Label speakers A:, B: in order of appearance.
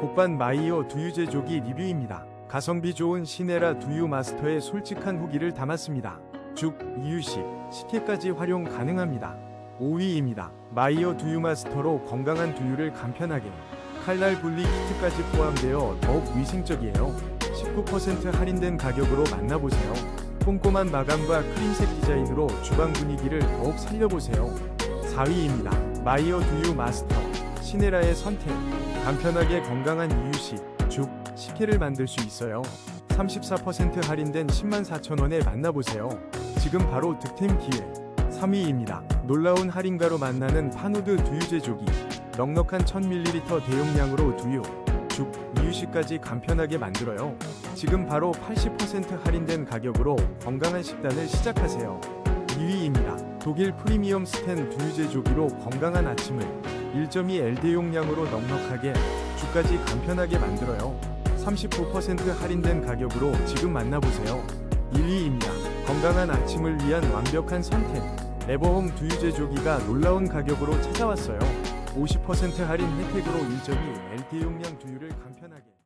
A: 곡반 마이오 두유 제조기 리뷰입니다. 가성비 좋은 시네라 두유 마스터의 솔직한 후기를 담았습니다. 죽, 이유식, 식혜까지 활용 가능합니다. 5위입니다. 마이오 두유 마스터로 건강한 두유를 간편하게 칼날 분리 키트까지 포함되어 더욱 위생적이에요. 19% 할인된 가격으로 만나보세요. 꼼꼼한 마감과 크림색 디자인으로 주방 분위기를 더욱 살려보세요. 4위입니다. 마이오 두유 마스터 시네라의 선택 간편하게 건강한 이유식 죽 식혜를 만들 수 있어요. 34% 할인된 10만 4천원에 만나보세요. 지금 바로 득템 기회. 3위입니다. 놀라운 할인가로 만나는 파누드 두유 제조기. 넉넉한 1000ml 대용량으로 두유, 죽, 이유식까지 간편하게 만들어요. 지금 바로 80% 할인된 가격으로 건강한 식단을 시작하세요. 2위입니다. 독일 프리미엄 스텐 두유 제조기로 건강한 아침을 1.2L 대용량으로 넉넉하게 죽까지 간편하게 만들어요. 39% 할인된 가격으로 지금 만나보세요. 1위입니다. 건강한 아침을 위한 완벽한 선택. 에버홈 두유 제조기가 놀라운 가격으로 찾아왔어요. 50% 할인 혜택으로 1.2L 대용량 두유를 간편하게